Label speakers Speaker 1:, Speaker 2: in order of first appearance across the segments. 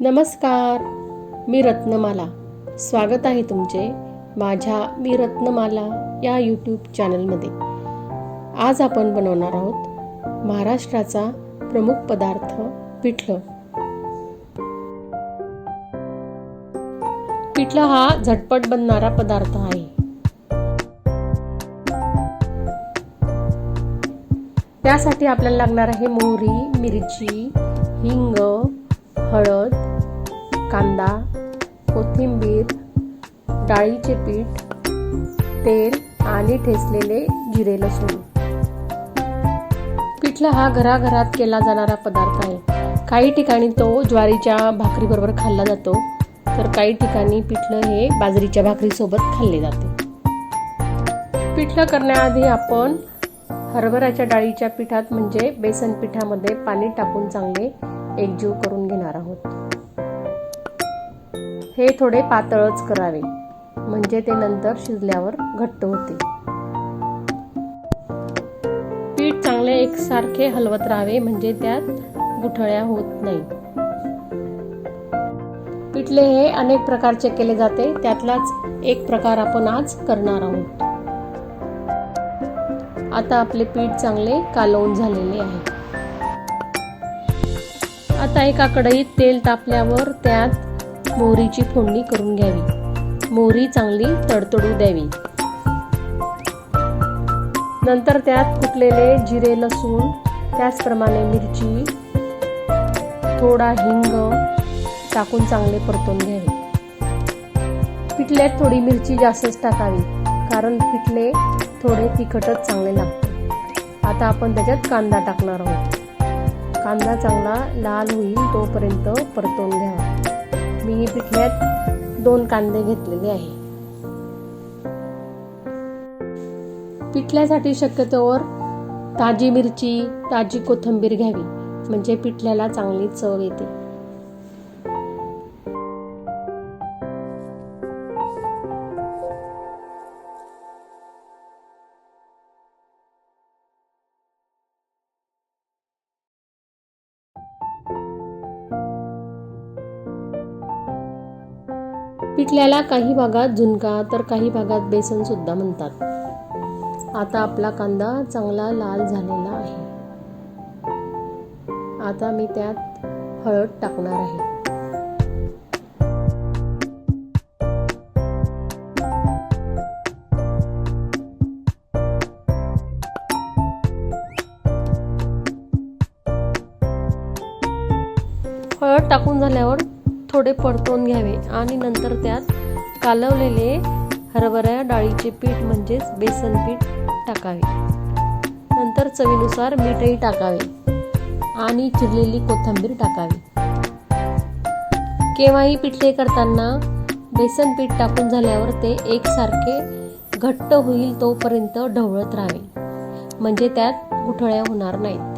Speaker 1: नमस्कार मी रत्नमाला. स्वागत आहे तुमचे माझ्या मी रत्नमाला या यूट्यूब चॅनलमध्ये आज आपण बनवणार आहोत महाराष्ट्राचा प्रमुख पदार्थ पिठलं. पिठलं हा झटपट बनणारा पदार्थ आहे. त्यासाठी आपल्याला लागणार आहे मोहरी मिरची हिंग हळद कांदा कोथिंबीर डाळीचे पीठ तेल आणि ठेचलेले जिरे लसूण. पिठला हा घराघरात केला जाणारा पदार्थ आहे. काही ठिकाणी तो ज्वारीच्या भाकरीबरोबर खाल्ला जातो तर काही ठिकाणी पिठलं हे बाजरीच्या भाकरीसोबत खाल्ले जाते. पिठलं करण्याआधी आपण हरभऱ्याच्या डाळीच्या पिठात म्हणजे बेसन पिठामध्ये पाणी टाकून चांगले एकजीव करून घेणार आहोत. हे थोडे पातळच करावे. म्हणजे ते नंतर शिजल्यावर घट्ट होते. पीठ चांगले एकसारखे हलवत राहावे म्हणजे त्यात गुठळ्या होत नाही. पिठले हे अनेक प्रकारचे केले जाते त्यातलाच एक प्रकार आपण आज करणार आहोत. आता आपले पीठ चांगले कालवून झालेले आहे. आता एका कढईत तेल तापल्यावर त्यात मोहरीची फोडणी करून घ्यावी. मोहरी चांगली तडतडू द्यावी. नंतर त्यात कुटलेले जिरे लसूण त्याचप्रमाणे मिरची थोडा हिंग टाकून चांगले परतून घ्यावे. पिठल्यात थोडी मिरची जास्तच टाकावी कारण पिठले थोडे तिखटच चांगले लागते. आता आपण त्याच्यात कांदा टाकणार आहोत. कांदा चांगला लाल होईल तोपर्यंत परतून घ्यावा. मी पिठल्यात दोन कांदे घेतलेले आहे. पिठल्यासाठी शक्यतोवर ताजी मिरची ताजी कोथिंबीर घ्यावी म्हणजे पिठल्याला चांगली चव येते. पिठल्याला काही भागात झुणका तर काही भागात बेसन सुद्धा म्हणतात. आता आपला कांदा चांगला लाल झालेला आहे. आता मी त्यात हळद टाकणार आहे. हळद टाकून झाल्यावर थोडे परतून घ्यावे आणि नंतर त्यात कालवलेले हरभरा डाळीचे पीठ म्हणजेच बेसन पीठ टाकावे. नंतर चवीनुसार मीठही टाकावे आणि चिरलेली कोथिंबीर टाकावी. केव्हाही पिठले करताना बेसन पीठ टाकून झाल्यावर ते एकसारखे घट्ट होईल तोपर्यंत ढवळत राहावे. म्हणजे त्यात गुठळ्या होणार नाहीत.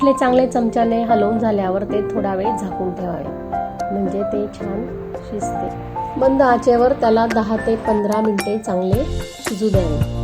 Speaker 1: पिठले चांगले चमच्याने हलवून झाल्यावर ते थोडा वेळ झाकून ठेवावे. म्हणजे ते छान शिजते. मंद आचेवर त्याला दहा ते पंधरा मिनिटे चांगले शिजू द्यावे.